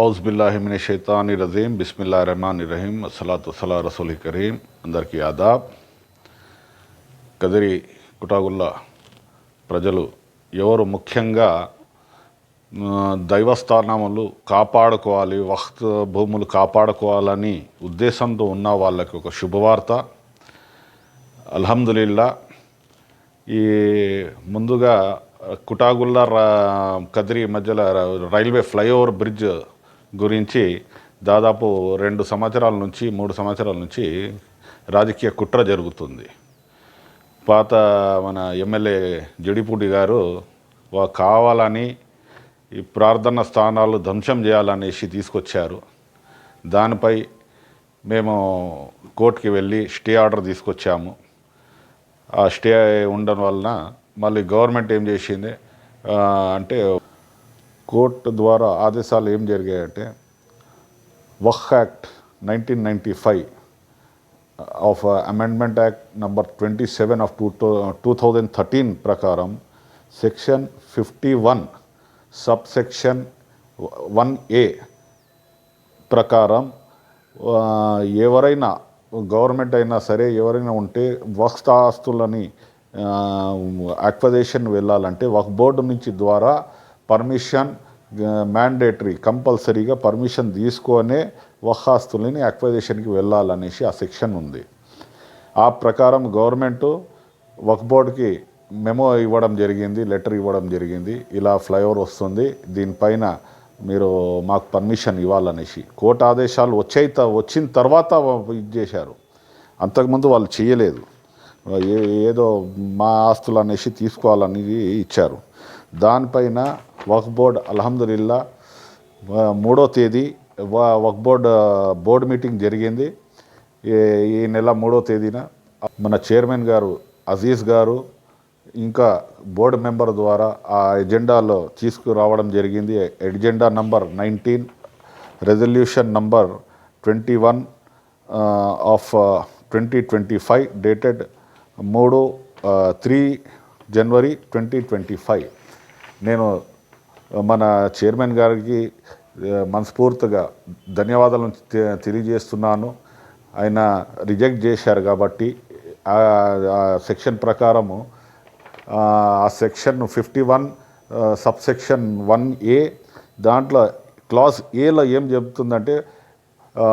ఔజ్బిల్లాహిమిన షైతాని రజీం బిస్మిల్లా రహమాన్ రహీం అస్సలాతు వసలా రసూల్ కరీం. అందరికీ ఆదాబ్. కదిరి కుటాగుల్లా ప్రజలు ఎవరు ముఖ్యంగా దైవస్థానములు కాపాడుకోవాలి వక్త్ భూములు కాపాడుకోవాలని ఉద్దేశంతో ఉన్న వాళ్ళకి ఒక శుభవార్త. అల్హమ్దులిల్లా ఈ ముందుగా కుటాగుల్లా రా- కదిరి మధ్యలో రైల్వే ఫ్లైఓవర్ బ్రిడ్జ్ గురించి దాదాపు రెండు సంవత్సరాల నుంచి మూడు సంవత్సరాల నుంచి రాజకీయ కుట్ర జరుగుతుంది. పాత మన ఎమ్మెల్యే జడిపూడి గారు వా- కావాలని ఈ ప్రార్థన స్థానాలు ధ్వంసం చేయాలనేసి తీసుకొచ్చారు. దానిపై మేము కోర్టుకి వెళ్ళి స్టే ఆర్డర్ తీసుకొచ్చాము. ఆ స్టే ఉండడం వలన మళ్ళీ గవర్నమెంట్ ఏం చేసింది? అంటే కోర్టు ద్వారా ఆదేశాలు ఏం జరిగాయంటే Waqf act nineteen ninety five of amendment act number twenty seven of two two thousand thirteen ప్రకారం section fifty one sub section one A ప్రకారం ఎవరైనా గవర్నమెంట్ అయినా సరే ఎవరైనా ఉంటే వక్స్ ఆస్తులని అక్వజేషన్ వెళ్ళాలంటే వక్ బోర్డు నుంచి ద్వారా పర్మిషన్ మ్యాండేటరీ కంపల్సరీగా పర్మిషన్ తీసుకొనే వహాస్తుల్ని అక్వైజేషన్కి అక్వజేషన్కి వెళ్ళాలనేసి ఆ సెక్షన్ ఉంది. ఆ ప్రకారం గవర్నమెంట్ వక్ బోర్డుకి మెమో ఇవ్వడం జరిగింది లెటర్ ఇవ్వడం జరిగింది. ఇలా ఫ్లైఓవర్ వస్తుంది. దీనిపైన మీరు మాకు పర్మిషన్ ఇవ్వాలనేసి కోర్టు ఆదేశాలు వచ్చాయి వచ్చిన తర్వాత ఇది చేశారు. అంతకుముందు వాళ్ళు చేయలేదు. ఏ ఏదో మా ఆస్తులు అనేసి తీసుకోవాలని ఇచ్చారు. దానిపైన వక్ఫ్ బోర్డ్ అల్హమ్దులిల్లా మూడో తేదీ వ- వక్ బోర్డ్ బోర్డు మీటింగ్ జరిగింది. ఈ- ఈ నెల మూడో తేదీన మన చైర్మన్ గారు అజీజ్ గారు ఇంకా బోర్డు మెంబర్ ద్వారా ఆ ఎజెండాలో తీసుకురావడం జరిగింది. Agenda number nineteen resolution number twenty one of twenty twenty five dated మూడు three January twenty twenty five. నేను మన చైర్మన్ గారికి మనస్ఫూర్తిగా ధన్యవాదాలను తె- తెలియజేస్తున్నాను. ఆయన రిజెక్ట్ చేశారు కాబట్టి ఆ సెక్షన్ ప్రకారము ఆ section fifty one sub section one A దాంట్లో క్లాస్ ఏలో ఏం చెబుతుందంటే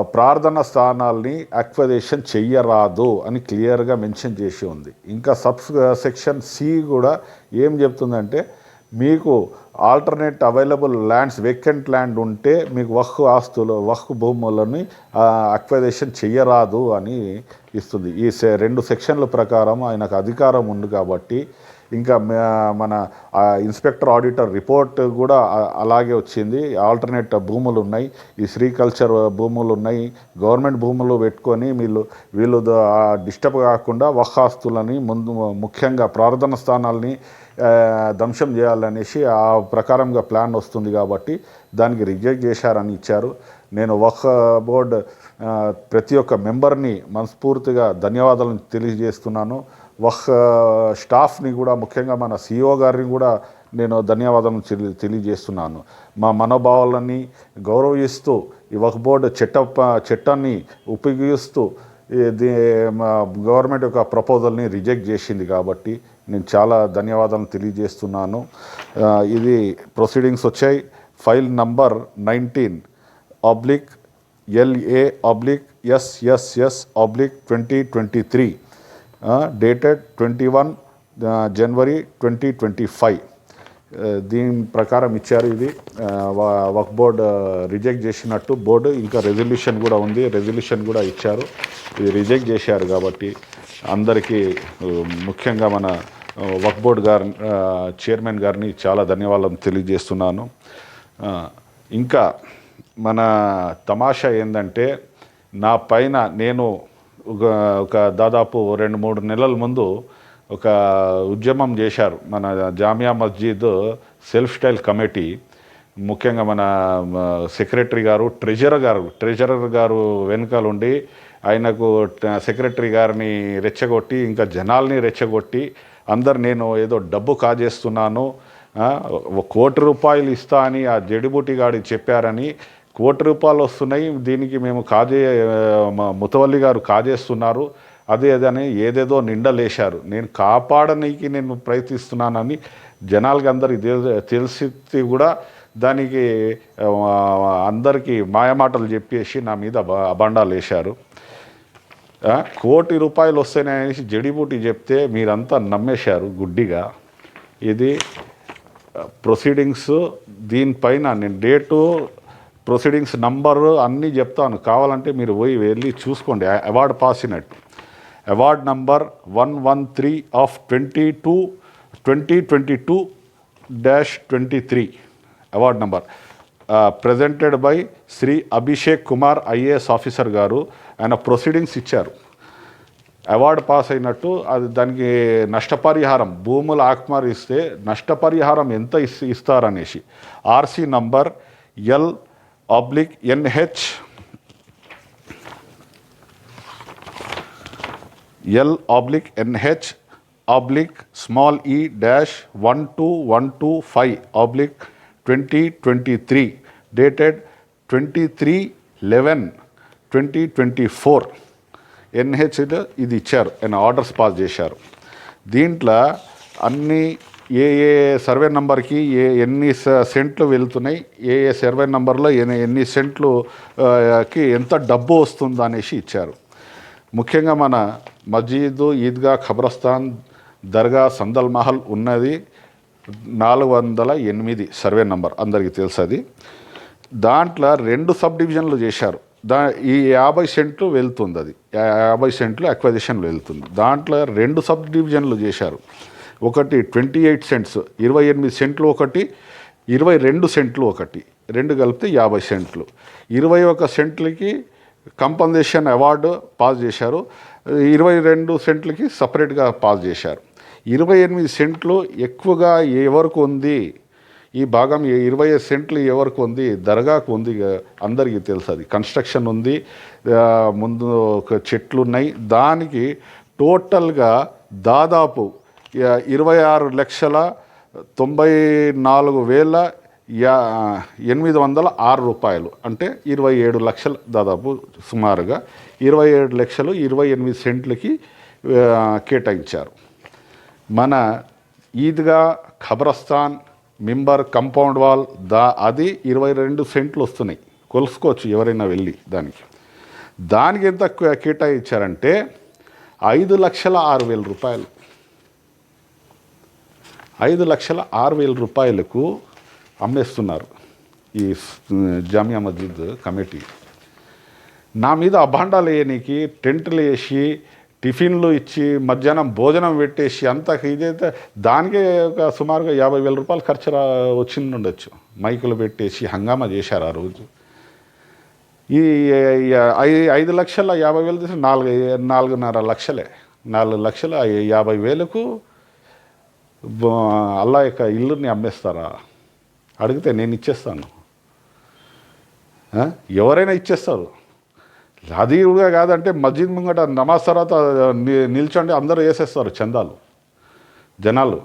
ప్రార్థన స్థానాల్ని అక్వదేషన్ చెయ్యరాదు అని క్లియర్గా మెన్షన్ చేసి ఉంది. ఇంకా సబ్ సెక్షన్ సి కూడా ఏం చెప్తుందంటే మీకు alternate available lands vacant land ఉంటే మీకు వక్ ఆస్తులు వక్ భూములని అక్వైజేషన్ చెయ్యరాదు అని ఇస్తుంది. ఈ సె- రెండు సెక్షన్ల ప్రకారం ఆయనకు అధికారం ఉంది కాబట్టి ఇంకా మన ఇన్స్పెక్టర్ ఆడిటర్ రిపోర్ట్ కూడా అలాగే వచ్చింది. ఆల్టర్నేట్ భూములు ఉన్నాయి. ఈ శ్రీకల్చర్ భూములు ఉన్నాయి. గవర్నమెంట్ భూములు పెట్టుకొని వీళ్ళు వీళ్ళు డిస్టర్బ్ కాకుండా వహాస్తులని ముందు ముఖ్యంగా ప్రార్థన స్థానాల్ని ధ్వంసం చేయాలనేసి ఆ ప్రకారంగా ప్లాన్ వస్తుంది కాబట్టి దానికి రిజెక్ట్ చేశారని ఇచ్చారు. నేను వక్ బోర్డ్ ప్రతి ఒక్క మెంబర్ని మనస్ఫూర్తిగా ధన్యవాదాలు తెలియజేస్తున్నాను. వక్ స్టాఫ్ని కూడా ముఖ్యంగా మన సిఇఓ గారిని కూడా నేను ధన్యవాదాలు తెలి- తెలియజేస్తున్నాను. మా మనోభావాలని గౌరవిస్తూ ఈ వక్ బోర్డు చట్ట చట్టాన్ని ఉపయోగిస్తూ మా గవర్నమెంట్ యొక్క ప్రపోజల్ని రిజెక్ట్ చేసింది కాబట్టి నేను చాలా ధన్యవాదాలు తెలియజేస్తున్నాను. ఇది ప్రొసీడింగ్స్ వచ్చాయి. File number nineteen oblique LA oblique SSS oblique twenty twenty three. Dated twenty one January twenty twenty five దీని ప్రకారం ఇచ్చారు ఇది. వ- వక్ బోర్డ్ రిజెక్ట్ చేసినట్టు బోర్డు ఇంకా రెజల్యూషన్ కూడా ఉంది. రెజల్యూషన్ కూడా ఇచ్చారు. ఇది రిజెక్ట్ చేశారు కాబట్టి అందరికీ ముఖ్యంగా మన వర్క్ వక్ బోర్డ్ గారి చైర్మన్ గారిని చాలా ధన్యవాదాలు తెలియజేస్తున్నాను. ఇంకా మన తమాషా ఏంటంటే నా పైన నేను ఒక ఒక దాదాపు రెండు మూడు నెలల ముందు ఒక ఉద్యమం చేశారు మన Jamia Masjid self style committee. ముఖ్యంగా మన సెక్రటరీ గారు ట్రెజరర్ గారు ట్రెజరర్ గారు వెనుకలు ఉండి ఆయనకు సెక్రటరీ గారిని రెచ్చగొట్టి ఇంకా జనాల్ని రెచ్చగొట్టి అందరు నేను ఏదో డబ్బు కాజేస్తున్నాను ఒక కోటి రూపాయలు ఇస్తా అని ఆ జడిబూటి గాడి చెప్పారని కోటి రూపాయలు వస్తున్నాయి. దీనికి మేము కాజే ముతవల్లి గారు కాజేస్తున్నారు. అదే అదని ఏదేదో నిండలేశారు. నేను కాపాడనీకి నేను ప్రయత్నిస్తున్నానని జనాలకి అందరికి తెలిసి కూడా దానికి అందరికీ మాయమాటలు చెప్పేసి నా మీద అబండాలు వేశారు. కోటి రూపాయలు వస్తాయనేసి జడిబూటి చెప్తే మీరంతా నమ్మేశారు గుడ్డిగా. ఇది ప్రొసీడింగ్స్ దీనిపైన నేను డేటు ప్రొసీడింగ్స్ నంబరు అన్నీ చెప్తాను. కావాలంటే మీరు పోయి వెళ్ళి చూసుకోండి. అవార్డు పాస్ అయినట్టు. Award number one one three of twenty two twenty twenty two dash twenty three. Award number. Presented by Shri Abhishek Kumar IAS officer గారు. ఆయన ప్రొసీడింగ్స్ ఇచ్చారు. అవార్డు పాస్ అయినట్టు అది దానికి నష్టపరిహారం భూములు ఆక్మార్ ఇస్తే నష్టపరిహారం ఎంత ఇస్ ఇస్తారనేసి. RC number L oblique NH L oblique NH oblique small E dash one two one two five oblique twenty twenty three dated twenty three eleven twenty twenty four ఎన్హెచ్లో ఇది ఇచ్చారు ఆయన ఆర్డర్స్ పాస్ చేశారు. దీంట్లో అన్ని ఏ ఏ సర్వే నంబర్కి ఏ ఎన్ని స- సెంట్లు వెళ్తున్నాయి ఏ ఏ సర్వే నంబర్లో ఎన్ని ఎన్ని ఎంత డబ్బు వస్తుందో అనేసి ఇచ్చారు. ముఖ్యంగా మన మసీదు ఈద్గా ఖబరస్థాన్ దర్గా సందల్ మహల్ ఉన్నది నాలుగు వందల ఎనిమిది సర్వే నంబర్ అందరికీ తెలుసు అది దాంట్లో రెండు సబ్ డివిజన్లు చేశారు. దా ఈ యాభై సెంట్లు వెళ్తుంది అది యాభై సెంట్లు అక్వజిషన్లు వెళ్తుంది. దాంట్లో రెండు సబ్ డివిజన్లు చేశారు. ఒకటి ట్వంటీ ఎయిట్ సెంట్స్ ఇరవై ఎనిమిది సెంట్లు ఒకటి ఇరవై రెండు సెంట్లు ఒకటి. రెండు కలిపితే యాభై సెంట్లు. ఇరవై ఒక సెంట్లకి కంపన్సేషన్ అవార్డు పాస్ చేశారు. ఇరవై రెండు సెంట్లకి సపరేట్గా పాస్ చేశారు. ఇరవై ఎనిమిది సెంట్లు ఎక్కువగా ఎవరికి ఉంది? ఈ భాగం ఇరవై ఐదు సెంట్లు ఎవరికి ఉంది? దర్గాకు ఉంది అందరికీ తెలుసు అది. కన్స్ట్రక్షన్ ఉంది. ముందు ఒక చెట్లు ఉన్నాయి దానికి టోటల్గా దాదాపు ఇరవై ఆరు లక్షల తొంభై నాలుగు వేల యా ఎనిమిది వందల ఆరు రూపాయలు. అంటే ఇరవై ఏడు లక్షలు దాదాపు సుమారుగా. ఇరవై ఏడు లక్షలు ఇరవై ఎనిమిది సెంట్లకి కేటాయించారు. మన ఈద్గా ఖబరస్థాన్ మింబర్ కంపౌండ్ వాల్ దా అది ఇరవై రెండు సెంట్లు వస్తున్నాయి. కొలుసుకోవచ్చు ఎవరైనా వెళ్ళి దానికి. దానికి ఎంత కేటాయించారంటే ఐదు లక్షల ఆరు వేల రూపాయలు. ఐదు లక్షల ఆరు వేల రూపాయలకు అమ్మేస్తున్నారు ఈ జామియా మస్జిద్ కమిటీ. నా మీద అభాండాలు వేయనీకి టెంట్లు వేసి టిఫిన్లు ఇచ్చి మధ్యాహ్నం భోజనం పెట్టేసి అంత ఇదైతే దానికే ఒక సుమారుగా యాభై వేల రూపాయలు ఖర్చు రా వచ్చింది ఉండొచ్చు మైకులు పెట్టేసి హంగామా చేశారు ఆ రోజు. ఈ ఐ- ఐదు లక్షల యాభై వేలు తీసి నాలుగు నాలుగున్నర లక్షలే. నాలుగు లక్షల యాభై వేలకు అల్లా యొక్క ఇల్లుని అమ్మేస్తారా? అడిగితే నేను ఇచ్చేస్తాను. ఎవరైనా ఇచ్చేస్తారు. అది కూడా కాదంటే మస్జిద్ ముంగట నమాజ్ తర్వాత నిల్చండి నిల్చోండి అందరూ వేసేస్తారు చందాలు. జనాలు.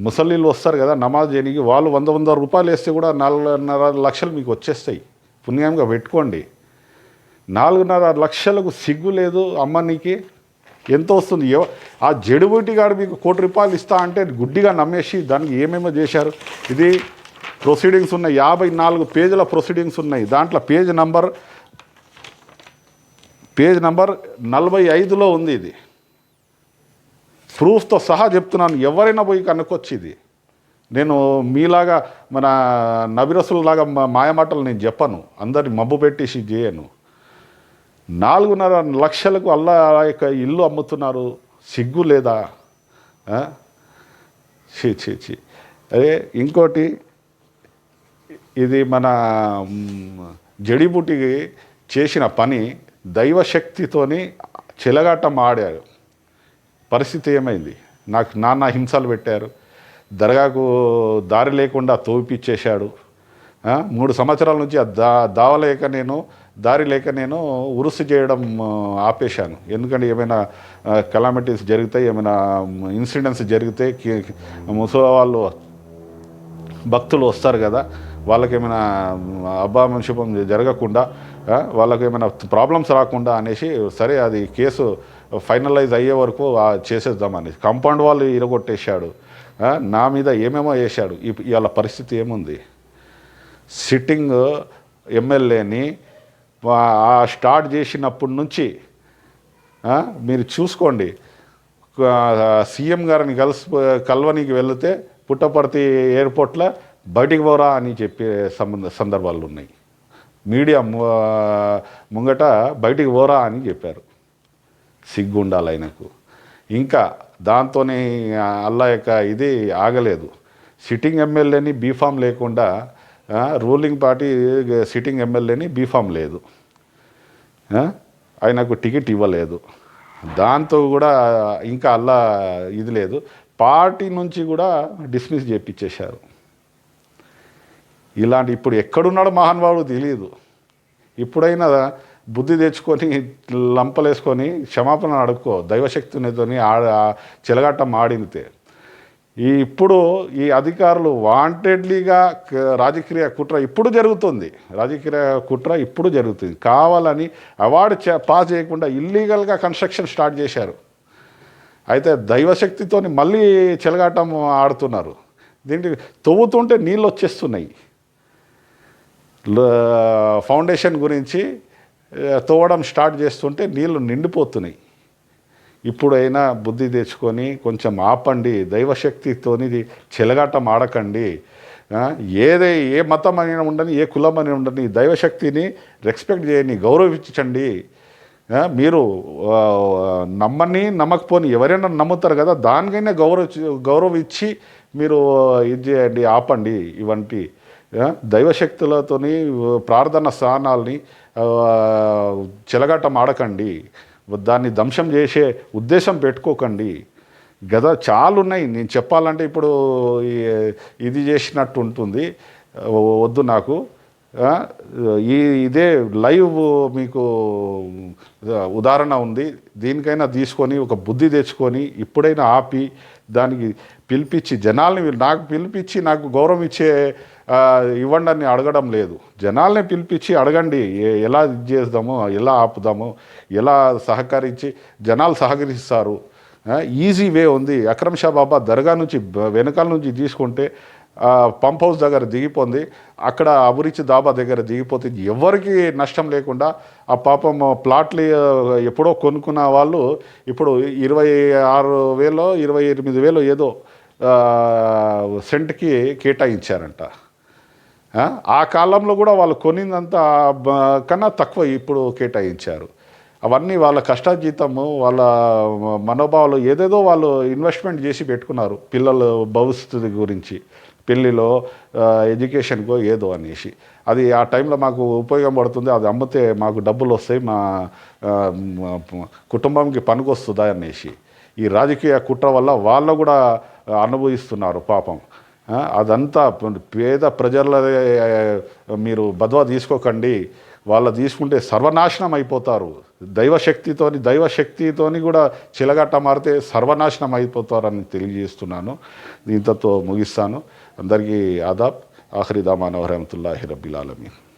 ముసలిళ్ళు వస్తారు కదా నమాజ్ చేయడానికి వాళ్ళు వంద వంద రూపాయలు వేస్తే కూడా నాలుగున్నర లక్షలు మీకు వచ్చేస్తాయి. పుణ్యంగా పెట్టుకోండి. నాలుగున్నర లక్షలకు సిగ్గు లేదు అమ్మ నీకి? ఎంత వస్తుంది ఆ జడిబుటి గాడు మీకు కోటి రూపాయలు ఇస్తా అంటే గుడ్డిగా నమ్మేసి దానికి ఏమేమో చేశారు? ఇది ప్రొసీడింగ్స్ ఉన్నాయి. యాభై నాలుగు పేజీల ప్రొసీడింగ్స్ ఉన్నాయి. దాంట్లో పేజ్ నంబర్ పేజ్ నంబర్ నలభై ఐదులో ఉంది ఇది. ప్రూఫ్తో సహా చెప్తున్నాను. ఎవరైనా పోయి కనుక్కొచ్చి ఇది. నేను మీలాగా మన నబిరసుల్లాగా మా మాయమాటలు నేను చెప్పను. అందరిని మబ్బు పెట్టేసి చేయను. నాలుగున్నర లక్షలకు అల్లా యొక్క ఇల్లు అమ్ముతున్నారు. సిగ్గు లేదా? చీ ఛీ ఛీ ఛీ. అదే ఇంకోటి ఇది మన జడిబుటికి చేసిన పని దైవశక్తితోని చెలగాటం ఆడారు. పరిస్థితి ఏమైంది? నాకు నాన్న హింసలు పెట్టారు. దర్గాకు దారి లేకుండా తోపిచ్చేశాడు. మూడు సంవత్సరాల నుంచి ఆ దా దావలేక నేను దారి లేక నేను ఉరుసు చేయడం ఆపేశాను. ఎందుకంటే ఏమైనా కలామిటీస్ జరిగితే ఏమైనా ఇన్సిడెంట్స్ జరిగితే ముసలి వాళ్ళు భక్తులు వస్తారు కదా వాళ్ళకి ఏమైనా అబ్బా జరగకుండా వాళ్ళకి ఏమైనా ప్రాబ్లమ్స్ రాకుండా అనేసి సరే అది కేసు ఫైనలైజ్ అయ్యే వరకు చేసేద్దామని. చేసేద్దాం కాంపౌండ్ వాళ్ళు ఇరగొట్టేశాడు. నా మీద ఏమేమో వేశాడు. ఇప్- ఇవాళ పరిస్థితి ఏముంది? సిట్టింగ్ ఎమ్మెల్యేని స్టార్ట్ చేసినప్పటి నుంచి మీరు చూసుకోండి. సీఎం గారిని కలిసి కల్వనికి వెళితే పుట్టపర్తి ఎయిర్పోర్ట్లో బయటికి పోరా అని చెప్పే సంబంధ సందర్భాలు ఉన్నాయి. మీడియా ముంగట బయటికి పోరా అని చెప్పారు. సిగ్గుండాలి ఆయనకు ఇంకా దాంతోనే అల్లా యొక్క ఇది ఆగలేదు. సిట్టింగ్ ఎమ్మెల్యేని బీఫామ్ లేకుండా రూలింగ్ పార్టీ సిట్టింగ్ ఎమ్మెల్యేని బీఫామ్ లేదు. ఆయనకు టికెట్ ఇవ్వలేదు. దాంతో కూడా ఇంకా అల్లా ఇది లేదు. పార్టీ నుంచి కూడా డిస్మిస్ చేయించేశారు ఇలాంటి ఇప్పుడు ఎక్కడున్నాడో మహానుభావుడు తెలియదు ఇప్పుడైనా బుద్ధి తెచ్చుకొని లంపలేసుకొని క్షమాపణ అడుక్కో దైవశక్తినితోని ఆడ చెలగాటం ఆడితే. ఈ ఇప్పుడు ఈ అధికారులు వాంటెడ్లీగా రాజకీయ కుట్ర ఇప్పుడు జరుగుతుంది. రాజకీయ కుట్ర ఇప్పుడు జరుగుతుంది. కావాలని అవార్డు చే- పాస్ చేయకుండా ఇల్లీగల్గా కన్స్ట్రక్షన్ స్టార్ట్ చేశారు. అయితే దైవశక్తితో మళ్ళీ చెలగాటం ఆడుతున్నారు. దీనికి తవ్వుతుంటే నీళ్ళు వచ్చేస్తున్నాయి. ఫౌండేషన్ గురించి తవ్వడం స్టార్ట్ చేస్తుంటే నీళ్ళు నిండిపోతున్నాయి. ఇప్పుడైనా బుద్ధి తెచ్చుకొని కొంచెం ఆపండి దైవశక్తితోని చెలగాటం ఆడకండి. ఏదే ఏ మతం అని ఉండని ఏ కులం అని ఉండని దైవశక్తిని రెస్పెక్ట్ చేయని గౌరవించండి. మీరు నమ్మని నమ్మకపోని ఎవరైనా నమ్ముతారు కదా దానికైనా గౌరవ గౌరవించి మీరు ఇది చేయండి ఆపండి ఇవంటి దైవశక్తులతోని ప్రార్థన స్థానాల్ని చెలగాటం ఆడకండి. దాన్ని ధ్వంసం చేసే ఉద్దేశం పెట్టుకోకండి. గద చాలా ఉన్నాయి నేను చెప్పాలంటే ఇప్పుడు ఇది చేసినట్టు ఉంటుంది. వద్దు నాకు. ఈ ఇదే లైవ్ మీకు ఉదాహరణ ఉంది. దీనికైనా తీసుకొని ఒక బుద్ధి తెచ్చుకొని ఇప్పుడైనా ఆపి దానికి పిలిపించి జనాల్ని నాకు పిలిపించి నాకు గౌరవం ఇచ్చే ఇవ్వండి అని అడగడం లేదు. జనాల్ని పిలిపించి అడగండి ఎలా ఇది చేద్దాము ఎలా ఆపుదాము ఎలా సహకరించి జనాలు సహకరిస్తారు. ఈజీ వే ఉంది. అక్రమ్ షా బాబా దర్గా నుంచి వెనకాల నుంచి తీసుకుంటే పంప్ హౌస్ దగ్గర దిగిపోంది. అక్కడ అభిరుచి దాబా దగ్గర దిగిపోతుంది ఎవరికి నష్టం లేకుండా ఆ పాపం ప్లాట్లు ఎప్పుడో కొనుక్కున్న వాళ్ళు ఇప్పుడు ఇరవై ఆరు వేలో ఇరవై ఎనిమిది వేలు ఏదో సెంట్కి కేటాయించారంట. ఆ, కాలంలో కూడా వాళ్ళు కొనిందంత కన్నా తక్కువ ఇప్పుడు కేటాయించారు. అవన్నీ వాళ్ళ కష్టాజీతము వాళ్ళ మనోభావాలు ఏదేదో వాళ్ళు ఇన్వెస్ట్మెంట్ చేసి పెట్టుకున్నారు పిల్లల భవిష్యత్తు గురించి. పెళ్ళిలో ఎడ్యుకేషన్కో ఏదో అనేసి. అది ఆ టైంలో మాకు ఉపయోగం పడుతుంది అది అమ్మితే మాకు డబ్బులు వస్తాయి మా కుటుంబంకి పనికొస్తుందా అనేసి. ఈ రాజకీయ కుట్ర వల్ల వాళ్ళు కూడా అనుభవిస్తున్నారు పాపం. అదంతా పేద ప్రజల మీరు బద్వా తీసుకోకండి. వాళ్ళ తీసుకుంటే సర్వనాశనం అయిపోతారు. దైవశక్తితోని దైవశక్తితోని కూడా చిలగట్ట మారితే సర్వనాశనం అయిపోతారని తెలియజేస్తున్నాను. దీంతో ముగిస్తాను. అందరికీ ఆదాబ్. ఆఖరి రహమతుల్లాహి వరహమతుల్లాహి రబ్బిల్ ఆలమీన్.